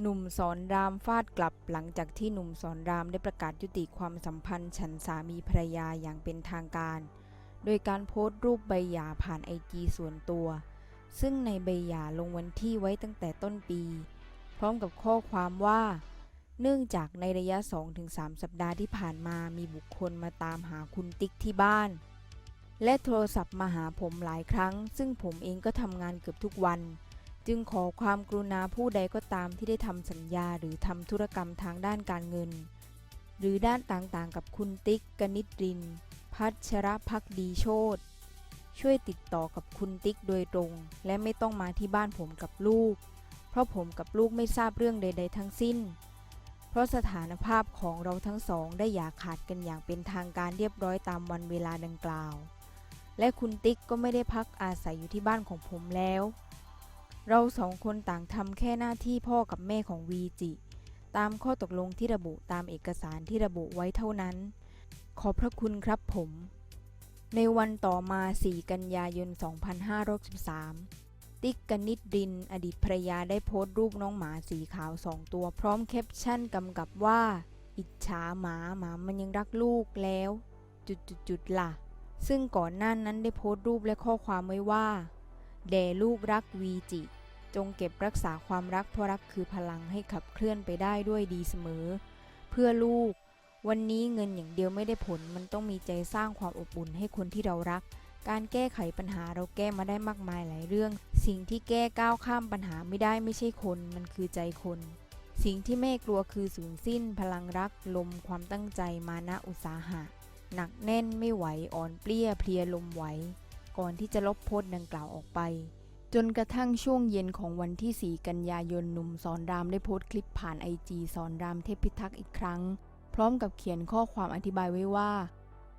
หนุ่มสอนรามฟาดกลับหลังจากที่หนุ่มสอนรามได้ประกาศยุติความสัมพันธ์ฉันสามีภรรยาอย่างเป็นทางการ โดยการโพสต์รูปใบหย่าผ่านไอจีส่วนตัว ซึ่งในใบหย่าลงวันที่ไว้ตั้งแต่ต้นปี พร้อมกับข้อความว่า เนื่องจากในระยะ 2-3 สัปดาห์ที่ผ่านมามีบุคคลมาตามหาคุณติ๊กที่บ้าน และโทรศัพท์มาหาผมหลายครั้ง ซึ่งผมเองก็ทำงานเกือบทุกวัน จึงขอความกรุณาผู้ใดก็ตามที่ได้ทำสัญญาหรือทำธุรกรรมทางด้านการเงิน หรือด้านต่างๆ กับคุณติ๊กกนิตริน พัชรพักดีโชตช่วยติดต่อกับคุณติ๊กโดยตรง และไม่ต้องมาที่บ้านผมกับลูก เพราะผมกับลูกไม่ทราบเรื่องใด ๆ ทั้งสิ้น เพราะสถานภาพของเราทั้งสองได้อย่าขาดกันอย่างเป็นทางการเรียบร้อยตามวันเวลาดังกล่าว และคุณติ๊กก็ไม่ได้พักอาศัยอยู่ที่บ้านของผมแล้ว เราสองคนต่างทำแค่หน้าที่พ่อกับแม่ของวีจิ ตามข้อตกลงที่ระบุตามเอกสารที่ระบุไว้เท่านั้น ขอบพระคุณครับผม ในวันต่อมา 4 กันยายน 2563 ติ๊กกนิดดิน อดีตภรยาได้โพสต์รูปน้องหมาสีขาวสองตัว พร้อมแคปชั่นกำกับว่า อิจฉาหมาหมามันยังรักลูกแล้ว จุดๆๆล่ะ ซึ่งก่อนหน้านั้นได้โพสต์รูปและข้อความไว้ว่า แด่ลูกรักวีจิ จงเก็บรักษาความรักเพราะรักคือพลังให้ขับเคลื่อนไปได้ด้วยดีเสมอ เพื่อลูก วันนี้เงินอย่างเดียวไม่ได้ผลมันต้องมีใจสร้างความอบอุ่นให้คนที่เรารัก การแก้ไขปัญหาเราแก้มาได้มากมายหลายเรื่อง สิ่งที่แก้ก้าวข้ามปัญหาไม่ได้ไม่ใช่คน มันคือใจคน สิ่งที่แม่กลัวคือสูญสิ้น พลังรัก ลมความตั้งใจมานะอุตสาหะ หนักแน่นไม่ไหวอ่อนเปลี้ยเพลียลมไหว ก่อนที่จะลบโพสต์ดังกล่าวออกไป จนกระทั่งช่วงเย็นของวันที่ 4 กันยายนหนุ่มสอนรามได้โพสต์คลิปผ่านไอจีสอนรามเทพพิทักษ์อีกครั้ง พร้อมกับเขียนข้อความอธิบายไว้ว่า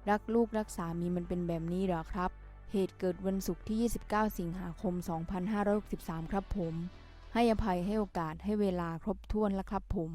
รักลูกรักสามีมันเป็นแบบนี้เหรอครับ เหตุเกิดวันศุกร์ที่ 29 สิงหาคม 2563 ครับผม ให้อภัยให้โอกาสให้เวลาครบถ้วนแล้วครับผม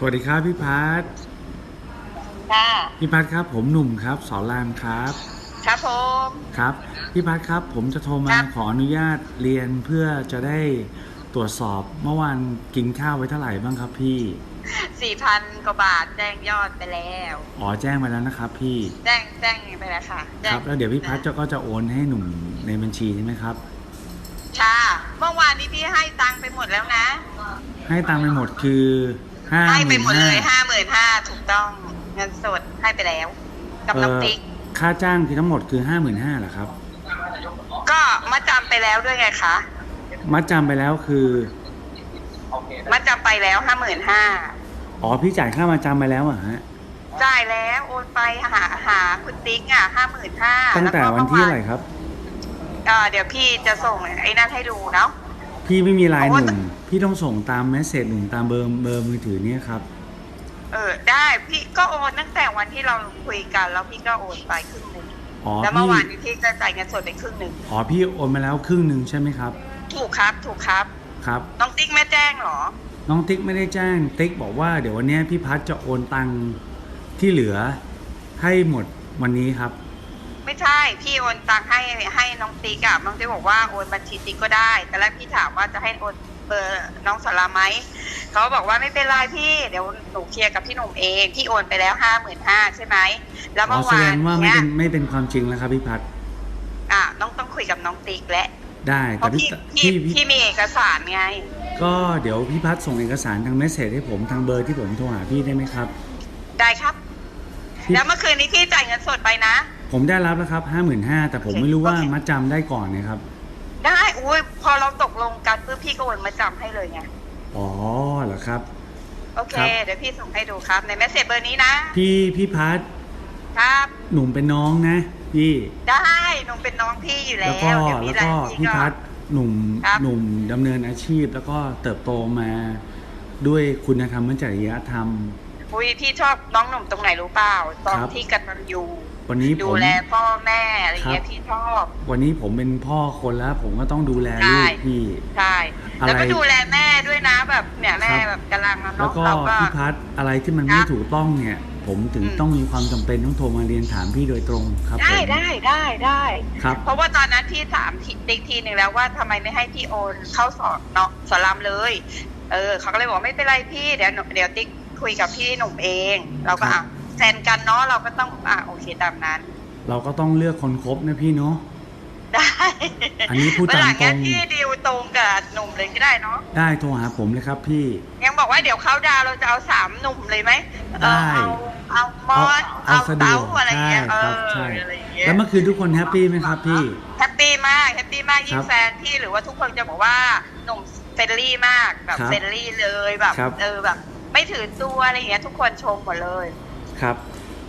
สวัสดีครับพี่พัทค่ะพี่พัทครับ ผมหนุ่มครับสอนรามครับ ครับผมครับพี่พัทครับ ผมจะโทรมาครับขออนุญาตเรียนเพื่อจะได้ตรวจสอบเมื่อวานกินข้าวไว้เท่าไหร่บ้างครับพี่สี่พันกว่าบาทแจ้งยอดไปแล้วอ๋อแจ้งมาแล้วนะครับพี่ แจ้งแจ้งไปแล้วค่ะคแจ้งรับแล้วเดี๋ยวพี่พัทจะก็จะโอนให้หนุ่มในบัญชีใช่ไหมครับค่ะเมื่อวานนี้พี่ให้ตังค์ไปหมดแล้วนะ ให้ตังค์ไปหมดคือ ห้าให้หไปมื่นหมดห้าเลยห้าหมื่นห้าถูกต้องเงินสดให้ไปแล้ว กับน้องติ๊กค่าจ้างที่ทั้งหมดคือห้าหมื่นห้าเหรอครับ ก็มาจำไปแล้วด้วยไงคะมัดจำไปแล้วคือมาจำไปแล้วห้าหมื่นห้าอ๋อพี่จ่ายค่ามาจำไปแล้วเหรอะฮะจ่ายแล้วโอนไปหาหาคุณติ๊กอะห้าหมื่นห้าตั้งแต่วันที่อะไหรครับเดี๋ยวพี่จะส่งไอ้นั่นให้ดูเนาะ พี่ไม่มีไลน์เพหราะว่านุ่มพี่ต้องส่งตามแมสเซจหนุ่มตามเบอร์เบอร์มือถือเนี่ยครับ เออได้พี่ก็โอนตั้งแต่วันที่เราคุยกัน แล้วพี่ก็โอนไปครึ่งหนึ่งอ๋อแล้วเมื่อพี่วานนี้พี่จะจ่ายเงินสดไปครึ่งหนึ่งอ๋อพี่โอนมาแล้วครึ่งหนึ่งใช่ไหมครับ ถูกครับถูกครับครับน้องติ๊กไม่แจ้งเหรอ น้องติ๊กไม่ได้แจ้งติ๊กบอกว่าเดี๋ยววันเนี้ยพี่พัดจะโอนตังค์ที่เหลือให้หมดวันนี้ครับ ไม่ใช่พี่โอนตังค์ให้ให้น้องติ๊กอะน้องติ๊กบอกว่าโอนบัญชีติ๊กก็ได้ แต่แรกพี่ถามว่าจะให้โอนเบอร์น้องสาราไหมเขาบอกว่าไม่เป็นไรพี่เดี๋ยวหนูเคลียร์กับพี่หนุ่มเองพี่โอนไปแล้วห้าหมื่นห้าใช่ไหมแล้วอ๋อเมื่อแสวาดนงว่าไม่เนี้ยเป็นไม่เป็นความจริงแล้วครับพี่พัดอะน้องต้องคุยกับน้องติ๊กและได้เพแต่ราะพี่พี่พี่พี่พี่มีเอกสารไง ก็เดี๋ยวพี่พัดส่งเอกสารทางแมสเซจให้ผมทางเบอร์ที่ผมโทรหาพี่ได้ไหมครับ ได้ครับ พี่ แล้วเมื่อคืนนี้พี่จ่ายเงินสดไปนะ ผมได้รับแล้วครับห้าหมื่นห้าแต่ผมโอเคไม่รู้ว่าโอเคมัดจำได้ก่อนนะครับ ได้อุ้ยพอเราตกลงกันปุ๊บพี่ก็โอนมาจำให้เลยไงอ๋อเหรอครับ โอเค ครับ เดี๋ยวพี่ส่งให้ดูครับ ในเมสเซจเบอร์นี้นะพี่พี่พัดครับ หนุ่มเป็นน้องนะพี่ได้หนูเป็นน้องพี่อยู่แล้แล้ววก็เดี๋ยวมีแล้วอะไรก็พี่พี่ก็พัดหนุ่มครับ หนุ่มดำเนินอาชีพ แล้วก็เติบโตมาด้วยคุณธรรมและจริยธรรม อุ้ยพี่ชอบน้องหนุ่มตรงไหนรู้เปล่าตอนครับ ที่กตัญญูวันนี้ผดูม แลพ่อแม่อะไรเงี้ครัยบ พี่ชอบ วันนี้ผมเป็นพ่อคนแล้ว ผมก็ต้องดูแลลูกใช่พี่ ใช่อะไร แล้วก็ดูแลแม่ด้วยนะแบบเนี่ยแม่ครับแบบกำลังแล้เนาะวก็เราก็ พี่พัดอะไรที่มันคไม่รับถูกต้องเนี่ย ผมถึงอืม ต้องมีความจำเป็นต้องโทรมาเรียนถามพี่โดยตรงครับได้ผมได้ได้ได้ ครับ เพราะว่าตอนนั้นที่ถามทีติ๊กทีหนึ่งแล้วว่าทำไมไม่ให้พี่โอนเข้าสอนเนาะสอนรามเลย เออเขาก็เลยบอกไม่เป็นไรพี่เดี๋ยวหนูเดี๋ยวติ๊ก คุยกับพี่หนุ่มเอง เราก็ครัอะบแฟนกันเนาะเราก็ต้องอะโอเคตามนั้น เราก็ต้องเลือกคนคบนะพี่เนาะได้อันนี้พูดเมื่อหลังตามตรงเนี้ยพี่ดีลตรงกับหนุ่มเลยก็ได้เนาะได้โทรหาผมเลยครับพี่ ยังบอกว่าเดี๋ยวเขาดาวน์เราจะเอาสามหนุ่มเลยไหมเออได้เอาเอามอสเอาเอาสะดเต้าวกอะไรเงี้ยใช่เอครับอใช่อะไรเงี้ยแล้วเมื่อคืนทุกคนแฮปปี้ไหมครับพี่แฮปปี้มากแฮปปี้มากยิ่ครังบแฟนพี่หรือว่าทุกคนจะบอกว่าหนุ่มเฟรนลี่มากแบบครับเฟรนลี่เลยแบบครับเออแบบ ไม่ถือตัวอะไรอย่างเงี้ยทุกคนชมหมดเลย ครับ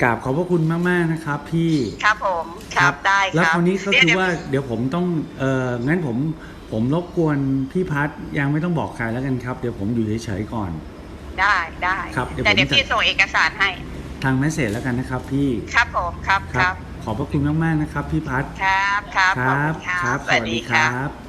กราบขอบพระคุณมากๆนะครับ พี่ครับผมครับได้ครับแล้วคราวนี้ก็เดี๋ยคือเดี๋ยว่าเดี๋ยวผมต้องเอองั้นผมผมรบกวนพี่พัดยังไม่ต้องบอกใครแล้วกันครับ เดี๋ยวผมอยู่เฉยๆก่อน ได้ได้ครับเดี๋ยวแต่เดี๋ยวผมจะ พี่ส่งเอกสารให้ ทางแมสเซจแล้วกันนะครับ พี่ครับผมครับครับ ขอบพระคุณมากๆนะครับ พี่พัดครับครับคขอบรับคุณครับครับสวัสดีครับ